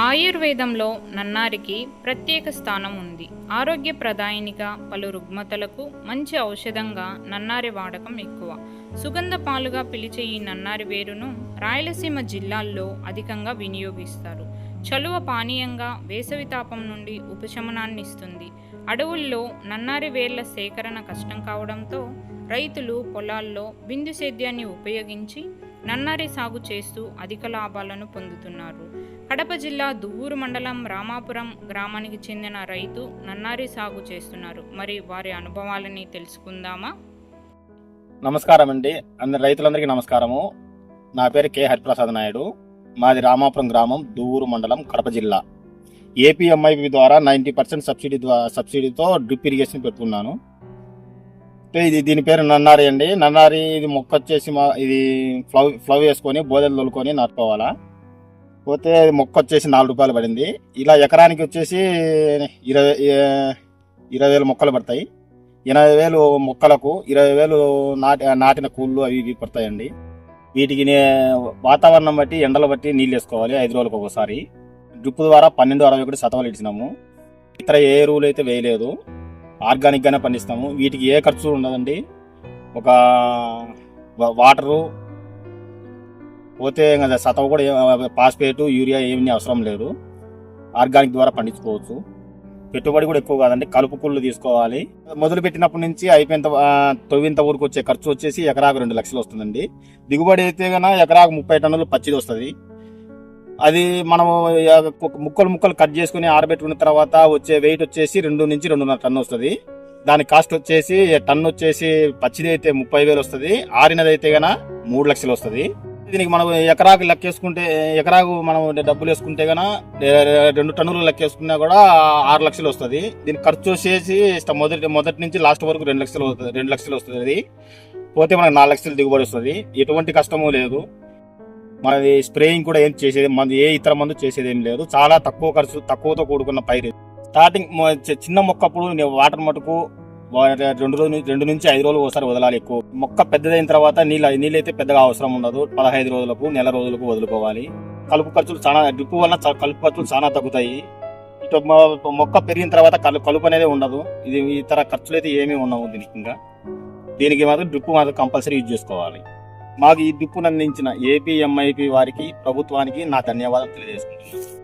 ఆయుర్వేదంలో నన్నారికి ప్రత్యేక స్థానం ఉంది. ఆరోగ్య ప్రదాయనిగా పలు రుగ్మతలకు మంచి ఔషధంగా నన్నారి వాడకం ఎక్కువ. సుగంధ పాలుగా పిలిచే ఈ నన్నారి వేరును రాయలసీమ జిల్లాల్లో అధికంగా వినియోగిస్తారు. చలువ పానీయంగా వేసవి తాపం నుండి ఉపశమనాన్ని ఇస్తుంది అడవుల్లో నన్నారి వేర్ల సేకరణ కష్టం కావడంతో రైతులు పొలాల్లో బిందు సేద్యాన్ని ఉపయోగించి నన్నారి సాగు చేస్తూ అధిక లాభాలను పొందుతున్నారు. కడప జిల్లా దువ్వూరు మండలం రామాపురం గ్రామానికి చెందిన రైతు నన్నారి సాగు చేస్తున్నారు. మరి వారి అనుభవాలని తెలుసుకుందామా? నమస్కారం అండి అందరి రైతులందరికీ నమస్కారము. నా పేరు కె. హరిప్రసాద్ నాయుడు. మాది రామాపురం గ్రామం దూరు మండలం కడప జిల్లా. ఏపీఎంఐపి ద్వారా నైంటీ పర్సెంట్ సబ్సిడీ ద్వారా సబ్సిడీతో డ్రిప్ ఇరిగేషన్ పెట్టుకున్నాను అంటే ఇది దీని పేరు నన్నారి అండి. నన్నారి ఇది మొక్క వచ్చేసి మా ఇది ఫ్లవ్ ఫ్లవ్ వేసుకొని బోదెలు తోలుకొని నాటుకోవాలా. పోతే ఇది మొక్క వచ్చేసి నాలుగు రూపాయలు పడింది. ఇలా ఎకరానికి వచ్చేసి ఇరవై ఇరవై వేలు మొక్కలు పడతాయి. ఎనభై వేలు మొక్కలకు ఇరవై వేలు నాటి నాటిన కూళ్ళు అవి ఇవి పడతాయండి. వీటికి నే- వాతావరణం బట్టి ఎండలు బట్టి నీళ్ళు వేసుకోవాలి ఐదు రోజులకు ఒకసారి. డ్రిప్ ద్వారా పన్నెండు అరవై ఒకటి శతవలు ఇచ్చినాము. ఇతర ఏ ఎరువులు అయితే వేయలేదు. ఆర్గానిక్గానే పండిస్తాము. వీటికి ఏ ఖర్చు ఉండదండి. ఒక వాటరు పోతే సతవ కూడా పాస్పేటు యూరియా ఏమీ అవసరం లేదు. ఆర్గానిక్ ద్వారా పండించుకోవచ్చు. పెట్టుబడి కూడా ఎక్కువ కాదండి. కలుపు కుళ్ళు తీసుకోవాలి. మొదలు పెట్టినప్పటి నుంచి అయిపోయేంత తొవ్వింత వరకు వచ్చే ఖర్చు వచ్చేసి ఎకరాకు రెండు లక్షలు వస్తుందండి. దిగుబడి అయితే కన్నా ఎకరాకు ముప్పై టన్నులు పచ్చిది వస్తుంది. అది మనం ముక్కలు ముక్కలు కట్ చేసుకుని ఆరబెట్టుకున్న తర్వాత వచ్చే వెయిట్ వచ్చేసి రెండు నుంచి రెండున్నర టన్ను వస్తుంది. దాని కాస్ట్ వచ్చేసి టన్ను వచ్చేసి పచ్చిది అయితే ముప్పై వేలు వస్తుంది ఆరినది అయితే గన మూడు లక్షలు వస్తుంది. దీనికి మనం ఎకరాకు లెక్కేసుకుంటే ఎకరాకు మనం డబ్బులు వేసుకుంటే గన రెండు టన్నులు లెక్కేసుకున్నా కూడా ఆరు లక్షలు వస్తుంది. దీని ఖర్చు వచ్చేసి మొదటి మొదటి నుంచి లాస్ట్ వరకు రెండు లక్షలు రెండు లక్షలు వస్తుంది. అది పోతే మనకు నాలుగు లక్షలు దిగుబడి వస్తుంది. ఎటువంటి కష్టము లేదు. మనది స్ప్రేయింగ్ కూడా ఏం చేసేది మన ఏ ఇతర మందు చేసేది ఏం లేదు. చాలా తక్కువ ఖర్చు తక్కువతో కూడుకున్న పైరు. స్టార్టింగ్ చిన్న మొక్కప్పుడు నేను వాటర్ మటుకు వా- రెండు రోజులు రెండు నుంచి ఐదు రోజులు ఒకసారి వదలాలి ఎక్కువ. మొక్క పెద్దదైన తర్వాత నీళ్ళు నీళ్ళు అయితే పెద్దగా అవసరం ఉండదు. పదహైదు రోజులకు నెల రోజులకు వదులుకోవాలి. కలుపు ఖర్చులు చాలా డ్రిప్ వల్ల కలుపు ఖర్చులు చాలా తగ్గుతాయి. ఇటు మొక్క పెరిగిన తర్వాత కలు కలుపు అనేది ఉండదు. ఇది ఇతర ఖర్చులు అయితే ఏమీ ఉండవు దీనికి ఇంకా. దీనికి మాత్రం డ్రిప్ మాత్రం కంపల్సరీ యూజ్ చేసుకోవాలి. మాకు ఈ దిప్పునందించిన అందించిన ఏపీ వారికి ప్రభుత్వానికి నా ధన్యవాదాలు తెలియజేసుకుంటున్నాను.